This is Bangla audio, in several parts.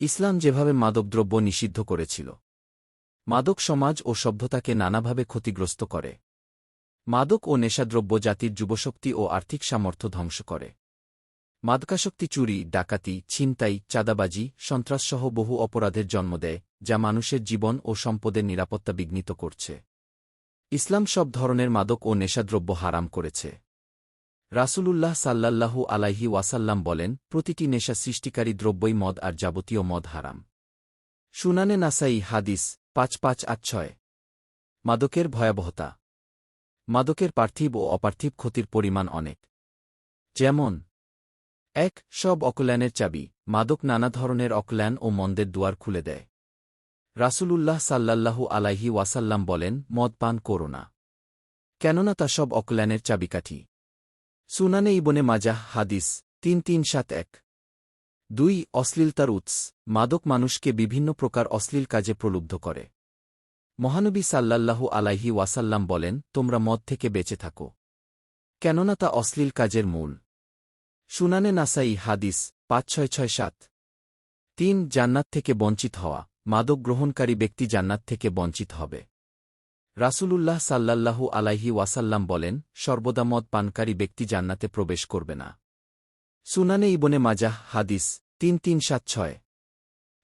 ইসলাম যেভাবে মাদকদ্রব্য নিষিদ্ধ করেছিল। মাদক সমাজ ও সভ্যতাকে নানাভাবে ক্ষতিগ্রস্ত করে। মাদক ও নেশাদ্রব্য জাতির যুবশক্তি ও আর্থিক সামর্থ্য ধ্বংস করে। মাদকাশক্তি চুরি, ডাকাতি, ছিনতাই, চাঁদাবাজি, সন্ত্রাসসহ বহু অপরাধের জন্ম দেয়, যা মানুষের জীবন ও সম্পদের নিরাপত্তা বিঘ্নিত করছে। ইসলাম সব ধরনের মাদক ও নেশাদ্রব্য হারাম করেছে। রাসূলুল্লাহ সাল্লাল্লাহু আলাইহি ওয়াসাল্লাম বলেন, প্রতিটি নেশা সৃষ্টিকারী দ্রব্যই মদ আর যাবতীয় মদ হারাম। সুনানে নাসাই হাদিস পাঁচ পাঁচ আট ছয়। মাদকের ভয়াবহতা। মাদকের পার্থিব ও অপার্থিব ক্ষতির পরিমাণ অনেক। যেমন, এক, সব অকল্যাণের চাবি। মাদক নানা ধরনের অকল্যাণ ও মন্দের দুয়ার খুলে দেয়। রাসূলুল্লাহ সাল্লাল্লাহু আলাইহি ওয়াসাল্লাম বলেন, মদ পান করো না। কেননা তা সব অকল্যাণের চাবিকাঠি। সুনানে ইবনে মাজাহ হাদিস, তিন তিন সাত এক। দুই অশ্লীলতার উৎস, মাদক মানুষকে বিভিন্ন প্রকার অশ্লীল কাজে প্রলুব্ধ করে। মহানবী সাল্লাল্লাহু আলাইহি ওয়াসাল্লাম বলেন, তোমরা মদ থেকে বেঁচে থাকো। কেননা তা অশ্লীল কাজের মূল। সুনানে নাসাই হাদিস, পাঁচ ছয় ছয় সাত। তিন, জান্নাত থেকে বঞ্চিত হওয়া, মাদক গ্রহণকারী ব্যক্তি জান্নাত থেকে বঞ্চিত হবে। রাসূলুল্লাহ সাল্লাল্লাহু আলাইহি ওয়াসাল্লাম বলেন, সর্বদা মদ পানকারী ব্যক্তি জান্নাতে প্রবেশ করবে না। সুনানে ইবনে মাজাহ, হাদিস তিন তিন সাত ছয়।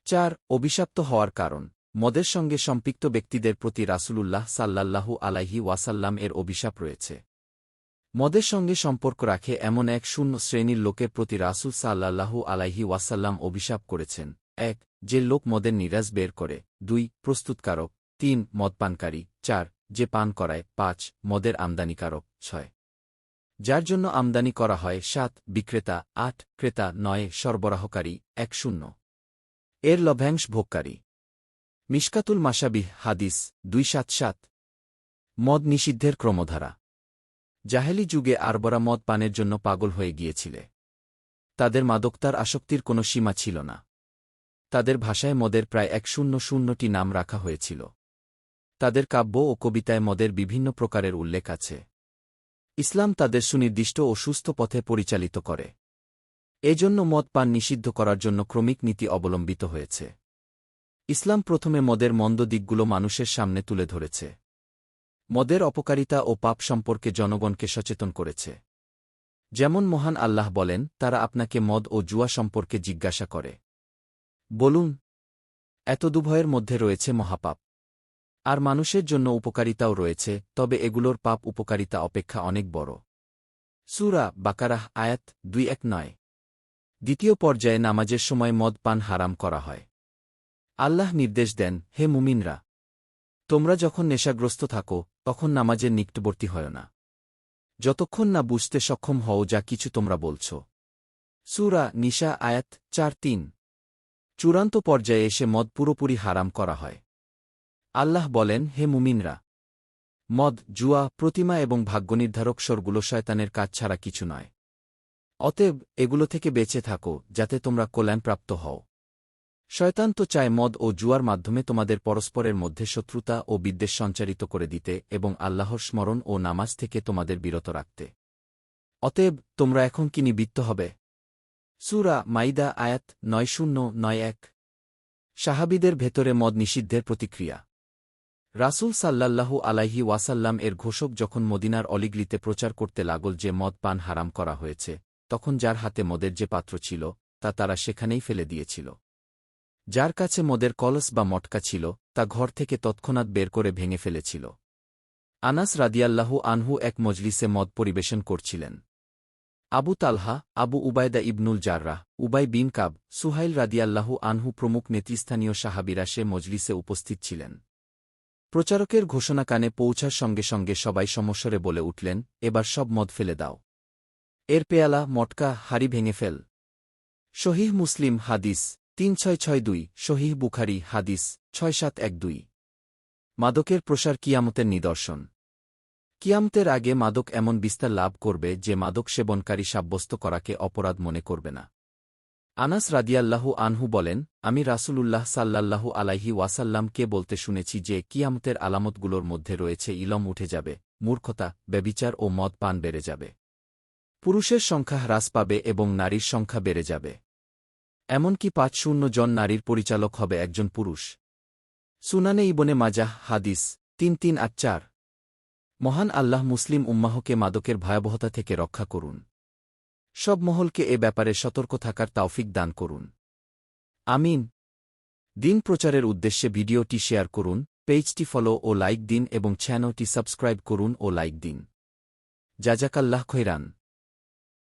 চার, অভিশাপ্ত হওয়ার কারণ। মদের সঙ্গে সম্পৃক্ত ব্যক্তিদের প্রতি রাসূলুল্লাহ সাল্লাল্লাহু আলাইহি ওয়াসাল্লাম এর অভিশাপ রয়েছে। মদের সঙ্গে সম্পর্ক রাখে এমন এক শূন্য শ্রেণির লোকের প্রতি রাসূল সাল্লাল্লাহু আলাইহি ওয়াসাল্লাম অভিশাপ করেছেন। এক, যে লোক মদের নিরাজ বের করে। দুই, প্রস্তুতকারক। তিন মদপানকারী চার, যে পান করায়। পাঁচ, মদের আমদানিকারক। ছয়, যার জন্য আমদানি করা হয়। সাত, বিক্রেতা। আট, ক্রেতা। নয়, সরবরাহকারী। এক, শূন্য। এর লভ্যাংশ ভোগকারী। মিশকাতুল মাসাবিহ হাদিস দুই, সাত সাত। মদ নিষিদ্ধের ক্রমধারা। জাহেলি যুগে আরবরা মদ পানের জন্য পাগল হয়ে গিয়েছিলে। তাদের মাদকতার আসক্তির কোনো সীমা ছিল না। তাদের ভাষায় মদের প্রায় এক, শূন্য, শূন্যটি নাম রাখা হয়েছিল। তাদের কাব্য ও কবিতায় মদের বিভিন্ন প্রকারের উল্লেখ আছে। ইসলাম তাদের সুনির্দিষ্ট ও সুস্থ পথে পরিচালিত করে। এজন্য মদ পান নিষিদ্ধ করার জন্য ক্রমিক নীতি অবলম্বিত হয়েছে। ইসলাম প্রথমে মদের মন্দ দিকগুলো মানুষের সামনে তুলে ধরেছে। মদের অপকারিতা ও পাপ সম্পর্কে জনগণকে সচেতন করেছে। যেমন মহান আল্লাহ বলেন, তারা আপনাকে মদ ও জুয়া সম্পর্কে জিজ্ঞাসা করে। বলুন এত দুভয়ের মধ্যে রয়েছে মহাপাপ। আর মানুষের জন্য উপকারিতাও রয়েছে, তবে এগুলোর পাপ উপকারিতা অপেক্ষা অনেক বড়। সুরা বাকারাহ, আয়াত দুই এক নয়। দ্বিতীয় পর্যায়ে নামাজের সময় মদ পান হারাম করা হয়। আল্লাহ নির্দেশ দেন, হে মুমিনরা! তোমরা যখন নেশাগ্রস্ত থাকো, তখন নামাজের নিকটবর্তী হয় না। যতক্ষণ না বুঝতে সক্ষম হও যা কিছু তোমরা বলছ। সুরা নিশা আয়াত চার তিন। চূড়ান্ত পর্যায়ে এসে মদ পুরোপুরি হারাম করা হয়। আল্লাহ বলেন, হে মুমিনরা! মদ, জুয়া, প্রতিমা এবং ভাগ্যনির্ধারক স্বরগুলো শয়তানের কাজ ছাড়া কিছু নয়। অতএব, এগুলো থেকে বেঁচে থাকো, যাতে তোমরা কল্যাণপ্রাপ্ত হও। শয়তান তো চায় মদ ও জুয়ার মাধ্যমে তোমাদের পরস্পরের মধ্যে শত্রুতা ও বিদ্বেষ সঞ্চারিত করে দিতে এবং আল্লাহর স্মরণ ও নামাজ থেকে তোমাদের বিরত রাখতে। অতএব, তোমরা এখন কি নিবৃত্ত হবে? সুরা মাইদা আয়াত নয় শূন্য নয় এক। সাহাবিদের ভেতরে মদ নিষিদ্ধের প্রতিক্রিয়া। রাসুল সাল্লাল্লাহু আলাইহি ওয়াসাল্লাম এর ঘোষক যখন মদিনার অলিগলিতে প্রচার করতে লাগল যে মদ পান হারাম করা হয়েছে, তখন যার হাতে মদের যে পাত্র ছিল, তা তারা সেখানেই ফেলে দিয়েছিল। যার কাছে মদের কলস বা মটকা ছিল, তা ঘর থেকে তৎক্ষণাৎ বের করে ভেঙে ফেলেছিল। আনাস রাদিয়াল্লাহু আনহু এক মজলিসে মদ পরিবেশন করছিলেন। আবু তালহা, আবু উবায়দা ইবনুল জাররাহ, উবাই বিন কাব, সুহাইল রাদিয়াল্লাহু আনহু প্রমুখ নেতৃস্থানীয় সাহাবিরা সে মজলিসে উপস্থিত ছিলেন। প্রচারকের ঘোষণা কানে পৌঁছার সঙ্গে সঙ্গে সবাই সমস্বরে বলে উঠলেন, এবার সব মদ ফেলে দাও। এর পেয়ালা, মটকা, হাড়ি ভেঙে ফেল। শহীহ মুসলিম হাদিস, তিন ছয় ছয় দুই, শহীহ বুখারি হাদিস, ছয় সাত এক দুই। মাদকের প্রসার কিয়ামতের নিদর্শন। কিয়ামতের আগে মাদক এমন বিস্তার লাভ করবে যে মাদক সেবনকারী সাব্যস্ত করাকে অপরাধ মনে করবে না। আনাস রাদিয়াল্লাহু আনহু বলেন, আমি রাসূলুল্লাহ সাল্লাল্লাহু আলাইহি ওয়াসাল্লামকে বলতে শুনেছি যে কিয়ামতের আলামতগুলোর মধ্যে রয়েছে ইলম উঠে যাবে, মূর্খতা, ব্যবিচার ও মদ পান বেড়ে যাবে। পুরুষের সংখ্যা হ্রাস পাবে এবং নারীর সংখ্যা বেড়ে যাবে। এমনকি পাঁচ শূন্য জন নারীর পরিচালক হবে একজন পুরুষ। সুনানে ইবনে মাজাহ, হাদিস, তিন তিন আট চার। মহান আল্লাহ মুসলিম উম্মাহকে মাদকের ভয়াবহতা থেকে রক্ষা করুন। সব মহলকে এ ব্যাপারে সতর্ক থাকার তাওফিক দান করুন। আমিন। দিন প্রচারের উদ্দেশ্যে ভিডিওটি শেয়ার করুন, পেজটি ফলো ও লাইক দিন এবং চ্যানেলটি সাবস্ক্রাইব করুন ও লাইক দিন। জাজাকাল্লাহ খৈরান।